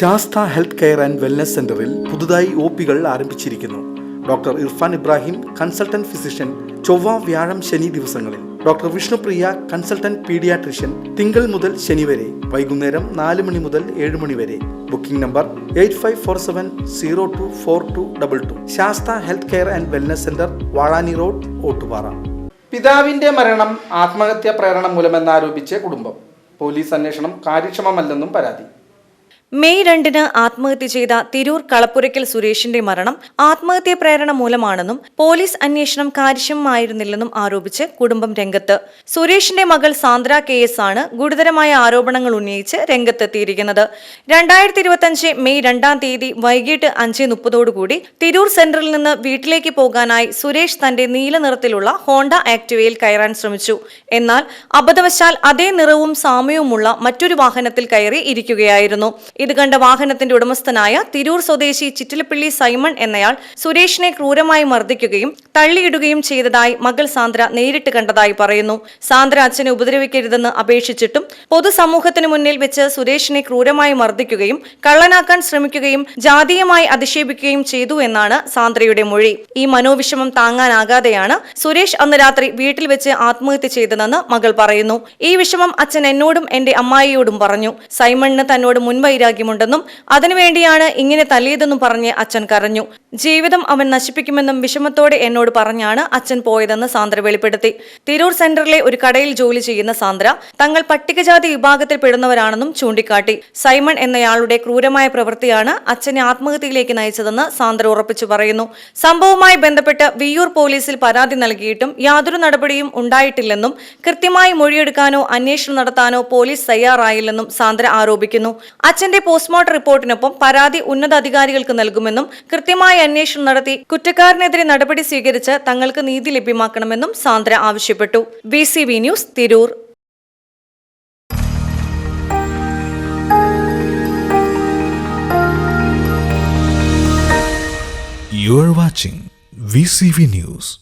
Sastha health care and wellness സെന്ററിൽ പുതുതായി O പികൾ ആരംഭിച്ചിരിക്കുന്നു. Doctor Irfan Ibrahim consultant physician ചൊവ്വ വ്യാഴം ശനി ദിവസങ്ങളിൽ. ഡോക്ടർ വിഷ്ണുപ്രിയ കൺസൾട്ടന്റ് പീഡിയാട്രിഷ്യൻ തിങ്കൾ മുതൽ ശനി വരെ വൈകുന്നേരം നാല് മണി മുതൽ ഏഴ് മണി വരെ. Booking number eight five four seven zero two four two double two. Sastha health care and wellness centre Vazhani road Ottupara. പിതാവിന്റെ മരണം ആത്മഹത്യാ പ്രേരണ മൂലമെന്നാരോപിച്ച് കുടുംബം. പോലീസ് അന്വേഷണം കാര്യക്ഷമമല്ലെന്നും പരാതി. മെയ് രണ്ടിന് ആത്മഹത്യ ചെയ്ത തിരൂർ കളപ്പുരയ്ക്കൽ സുരേഷിന്റെ മരണം ആത്മഹത്യ പ്രേരണ മൂലമാണെന്നും പോലീസ് അന്വേഷണം കാര്യക്ഷമമായിരുന്നില്ലെന്നും ആരോപിച്ച് കുടുംബം രംഗത്ത്. സുരേഷിന്റെ മകൾ സാന്ദ്ര കെ എസ് ആണ് ഗുരുതരമായ ആരോപണങ്ങൾ ഉന്നയിച്ച് രംഗത്തെത്തിയിരിക്കുന്നത്. രണ്ടായിരത്തി ഇരുപത്തിയഞ്ച് മെയ് രണ്ടാം തീയതി വൈകിട്ട് അഞ്ച് മുപ്പതോടുകൂടി തിരൂർ സെന്ററിൽ നിന്ന് വീട്ടിലേക്ക് പോകാനായി സുരേഷ് തന്റെ നീല നിറത്തിലുള്ള ഹോണ്ട ആക്ടിവയിൽ കയറാൻ ശ്രമിച്ചു. എന്നാൽ അബദ്ധവശാൽ അതേ നിറവും സാമ്യവുമുള്ള മറ്റൊരു വാഹനത്തിൽ കയറി ഇരിക്കുകയായിരുന്നു. ഇത് കണ്ട വാഹനത്തിന്റെ ഉടമസ്ഥനായ തിരൂർ സ്വദേശി ചിറ്റിലപ്പള്ളി സൈമൺ എന്നയാൾ സുരേഷിനെ ക്രൂരമായി മർദ്ദിക്കുകയും തള്ളിയിടുകയും ചെയ്തതായി മകൾ സാന്ദ്ര നേരിട്ട് കണ്ടതായി പറയുന്നു. സാന്ദ്ര അച്ഛനെ ഉപദ്രവിക്കരുതെന്ന് അപേക്ഷിച്ചിട്ടും പൊതുസമൂഹത്തിന് മുന്നിൽ വെച്ച് സുരേഷിനെ ക്രൂരമായി മർദ്ദിക്കുകയും കള്ളനാക്കാൻ ശ്രമിക്കുകയും ജാതീയമായി അധിക്ഷേപിക്കുകയും ചെയ്തു എന്നാണ് സാന്ദ്രയുടെ മൊഴി. ഈ മനോവിഷമം താങ്ങാനാകാതെയാണ് സുരേഷ് അന്ന് രാത്രി വീട്ടിൽ വെച്ച് ആത്മഹത്യ ചെയ്തതെന്ന് മകൾ പറയുന്നു. ഈ വിഷമം അച്ഛൻ എന്നോടും എന്റെ അമ്മായിയോടും പറഞ്ഞു. സൈമണിന് തന്നോട് മുൻവൈരാഗ്യമുണ്ടെന്നും അതിനുവേണ്ടിയാണ് ഇങ്ങനെ തല്ലിയതെന്നും പറഞ്ഞ് അച്ഛൻ കരഞ്ഞു. ജീവിതം അവൻ നശിപ്പിക്കുമെന്നും വിഷമത്തോടെ എന്നോട് പറഞ്ഞാണ് അച്ഛൻ പോയതെന്ന് സാന്ദ്ര വെളിപ്പെടുത്തി. തിരൂർ സെന്ററിലെ ഒരു കടയിൽ ജോലി ചെയ്യുന്ന സാന്ദ്ര തങ്ങൾ പട്ടികജാതി വിഭാഗത്തിൽ പെടുന്നവരാണെന്നും ചൂണ്ടിക്കാട്ടി. സൈമൺ എന്നയാളുടെ ക്രൂരമായ പ്രവൃത്തിയാണ് അച്ഛനെ ആത്മഹത്യയിലേക്ക് നയിച്ചതെന്ന് സാന്ദ്ര ഉറപ്പിച്ചു പറയുന്നു. സംഭവവുമായി ബന്ധപ്പെട്ട് വിയ്യൂർ പോലീസിൽ പരാതി നൽകിയിട്ടും യാതൊരു നടപടിയും ഉണ്ടായിട്ടില്ലെന്നും കൃത്യമായി മൊഴിയെടുക്കാനോ അന്വേഷണം നടത്താനോ പോലീസ് തയ്യാറായില്ലെന്നും സാന്ദ്ര ആരോപിക്കുന്നു. അച്ഛന്റെ പോസ്റ്റ്മോർട്ടം റിപ്പോർട്ടിനൊപ്പം പരാതി ഉന്നതാധികാരികൾക്ക് നൽകുമെന്നും കൃത്യമായ അന്വേഷണം നടത്തി കുറ്റക്കാരനെതിരെ നടപടി സ്വീകരിച്ച് തങ്ങൾക്ക് നീതി ലഭ്യമാക്കണമെന്നും സാന്ദ്ര ആവശ്യപ്പെട്ടു B news Tirur You are watching VCV News.